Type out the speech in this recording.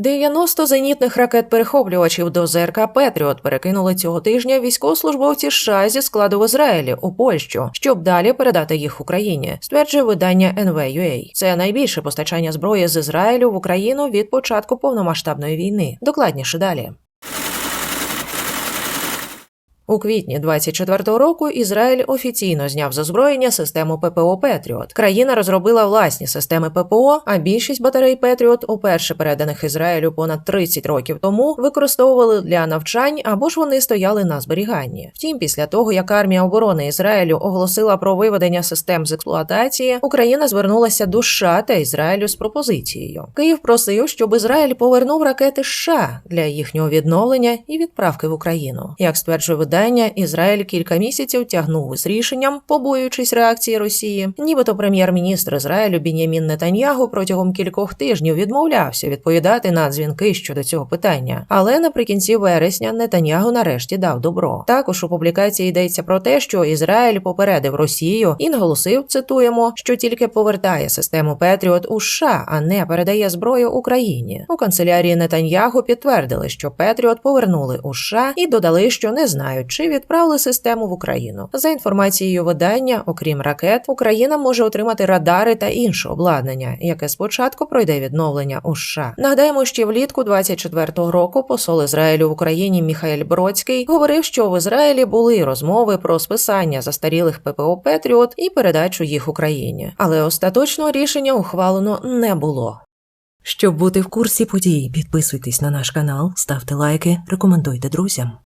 90 зенітних ракет-перехоплювачів до ЗРК Петріот перекинули цього тижня військовослужбовці США зі складу в Ізраїлі у Польщу, щоб далі передати їх Україні, стверджує видання NV.UA. Це найбільше постачання зброї з Ізраїлю в Україну від початку повномасштабної війни. Докладніше далі. У квітні 24-го року Ізраїль офіційно зняв з озброєння систему ППО Петріот. Країна розробила власні системи ППО, а більшість батарей Петріот, уперше переданих Ізраїлю понад 30 років тому, використовували для навчань або ж вони стояли на зберіганні. Втім, після того як армія оборони Ізраїлю оголосила про виведення систем з експлуатації, Україна звернулася до США та Ізраїлю з пропозицією. Київ просив, щоб Ізраїль повернув ракети США для їхнього відновлення і відправки в Україну. Як стверджує видання, Ізраїль кілька місяців тягнув із рішенням, побоюючись реакції Росії. Нібито прем'єр-міністр Ізраїлю Бінямін Нетаньягу протягом кількох тижнів відмовлявся відповідати на дзвінки щодо цього питання. Але наприкінці вересня Нетаньягу нарешті дав добро. Також у публікації йдеться про те, що Ізраїль попередив Росію і наголосив, цитуємо, що тільки повертає систему Петріот у США, а не передає зброю Україні. У канцелярії Нетаньягу підтвердили, що Петріот повернули у США і додали, що не знають, чи відправили систему в Україну. За інформацією видання, окрім ракет, Україна може отримати радари та інше обладнання, яке спочатку пройде відновлення у США. Нагадаємо, ще влітку 24-го року посол Ізраїлю в Україні Міхаель Бродський говорив, що в Ізраїлі були розмови про списання застарілих ППО Петріот і передачу їх Україні, але остаточного рішення ухвалено не було. Щоб бути в курсі подій, підписуйтесь на наш канал, ставте лайки, рекомендуйте друзям.